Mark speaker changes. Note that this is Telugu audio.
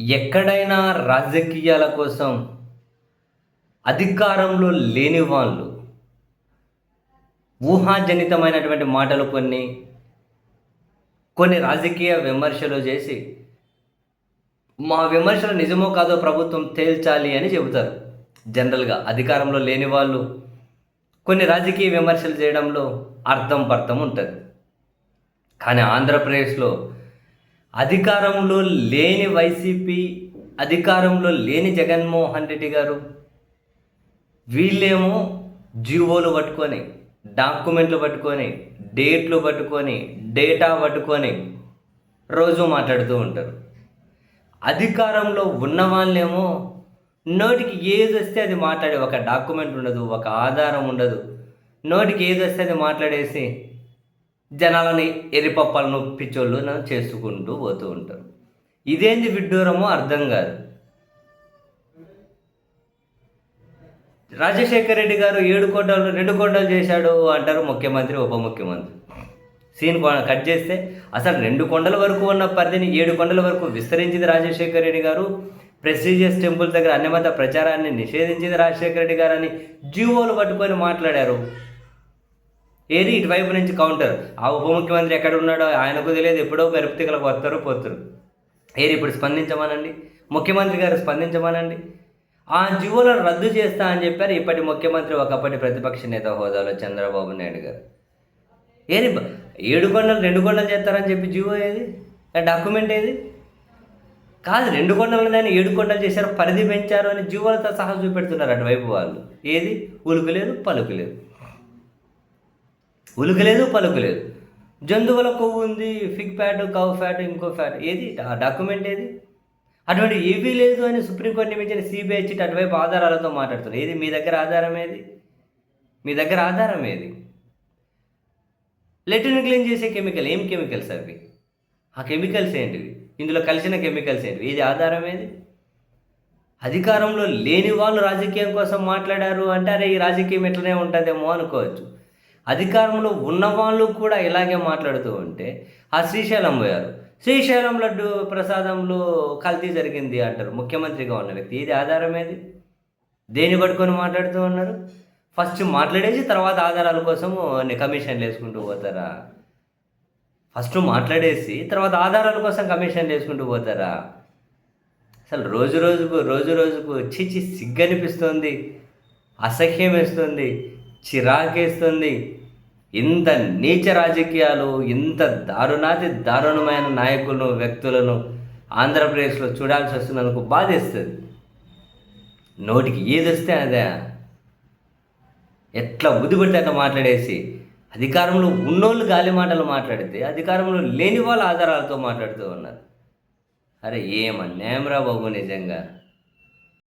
Speaker 1: ఎక్కడైనా రాజకీయాల కోసం అధికారంలో లేని వాళ్ళు ఊహాజనితమైనటువంటి మాటలు కొన్ని కొన్ని రాజకీయ విమర్శలు చేసి మా విమర్శలు నిజమో కాదో ప్రభుత్వం తేల్చాలి అని చెబుతారు. జనరల్గా అధికారంలో లేని వాళ్ళు కొన్ని రాజకీయ విమర్శలు చేయడంలో అర్థం పర్థం ఉంటుంది. కానీ ఆంధ్రప్రదేశ్లో అధికారంలో లేని వైసీపీ అధికారంలో లేని జగన్మోహన్ రెడ్డి గారు వీళ్ళేమో జీవోలు పట్టుకొని డాక్యుమెంట్లు పట్టుకొని డేట్లు పట్టుకొని డేటా పట్టుకొని రోజు మాట్లాడుతూ ఉంటారు. అధికారంలో ఉన్న వాళ్ళేమో నోటికి ఏది వస్తే అది మాట్లాడే ఒక డాక్యుమెంట్ ఉండదు ఒక ఆధారం ఉండదు. నోటికి ఏది వస్తే అది మాట్లాడేసి జనాలని ఎరిపప్పలను పిచ్చోళ్ళు చేసుకుంటూ పోతూ ఉంటారు. ఇదేంది విడ్డూరమో అర్థం కాదు. రాజశేఖర రెడ్డి గారు ఏడు కోటలు రెండు కోటలు చేశాడు అంటారు ముఖ్యమంత్రి ఉప ముఖ్యమంత్రి. సీన్ కట్ చేస్తే అసలు రెండు కొండల వరకు ఉన్న పరిధిని ఏడు కొండల వరకు విస్తరించింది రాజశేఖర రెడ్డి గారు. ప్రెస్టీజియస్ టెంపుల్ దగ్గర అన్యమత ప్రచారాన్ని నిషేధించింది రాజశేఖర రెడ్డి గారు అని జీవోలు పట్టుకొని మాట్లాడారు. ఏది ఇటువైపు నుంచి కౌంటర్? ఆ ఉప ముఖ్యమంత్రి ఎక్కడ ఉన్నాడో ఆయనకు తెలియదు. ఎప్పుడో మెరుపుతికలకు వస్తారు పోతారు. ఏది ఇప్పుడు స్పందించమనండి? ముఖ్యమంత్రి గారు స్పందించమనండి? ఆ జీవోలను రద్దు చేస్తా అని చెప్పారు. ఇప్పటి ముఖ్యమంత్రి ఒకప్పటి ప్రతిపక్ష నేత హోదాలో చంద్రబాబు నాయుడు గారు. ఏది ఏడు కొండలు రెండు కొండలు చేస్తారని చెప్పి జీవో ఏది? డాక్యుమెంట్ ఏది? కాదు రెండు కొండలు దాన్ని ఏడు కొండలు చేశారు. పరిధి పెంచారు అని జీవోలతో సహా చూపెడుతున్నారు అటువైపు వాళ్ళు. ఏది? ఉలుకు లేదు. ఉలుకలేదు లేదు జంతువుల కొవ్వు ఉంది ఫిగ్ ఫ్యాట్ కవ్ ఫ్యాట్ ఇంకో ఫ్యాట్. ఏది? ఆ డాక్యుమెంట్ ఏది? అటువంటి ఏవీ లేదు అని సుప్రీంకోర్టు నియమించిన సిబిఐ చిట్ అటువైపు ఆధారాలతో మాట్లాడుతున్నారు. ఏది? మీ దగ్గర ఆధారం ఏది? మీ దగ్గర ఆధారం ఏది? లెటిన్ క్లీన్ చేసే కెమికల్ ఏం కెమికల్స్ అవి? ఆ కెమికల్స్ ఏంటివి? ఇందులో కలిసిన కెమికల్స్ ఏంటివి? ఇది ఆధారం ఏది? అధికారంలో లేని వాళ్ళు రాజకీయం కోసం మాట్లాడారు అంటే అరే ఈ రాజకీయం ఎట్లనే ఉంటుందేమో అనుకోవచ్చు. అధికారంలో ఉన్న వాళ్ళు కూడా ఇలాగే మాట్లాడుతూ ఉంటే ఆ శ్రీశైలం పోయారు. శ్రీశైలం లడ్డు ప్రసాదంలో కల్తీ జరిగింది అంటారు. ముఖ్యమంత్రిగా ఉన్న వ్యక్తి. ఇది ఆధారం ఏది? దేని పట్టుకొని మాట్లాడుతూ ఉన్నారు? ఫస్ట్ మాట్లాడేసి తర్వాత ఆధారాల కోసము కమిషన్లు వేసుకుంటూ పోతారా? ఫస్ట్ మాట్లాడేసి తర్వాత ఆధారాల కోసం కమిషన్లు వేసుకుంటూ పోతారా? అసలు రోజు రోజుకు రోజు రోజుకు చిచి సిగ్గనిపిస్తుంది. అసహ్యం వేస్తుంది. చిరాకేస్తుంది. ఇంత నీచ రాజకీయాలు ఇంత దారుణాది దారుణమైన నాయకులను వ్యక్తులను ఆంధ్రప్రదేశ్లో చూడాల్సి వస్తున్నందుకు బాధేస్తుంది. నోటికి ఏది వస్తే అదే. ఎట్లా బుద్ధిపడితే అట్లా మాట్లాడేసి అధికారంలో ఉన్నోళ్ళు గాలి మాటలు మాట్లాడితే అధికారంలో లేని వాళ్ళ ఆధారాలతో మాట్లాడుతూ ఉన్నారు. అరే ఏం అన్యాయం రా బాబు నిజంగా.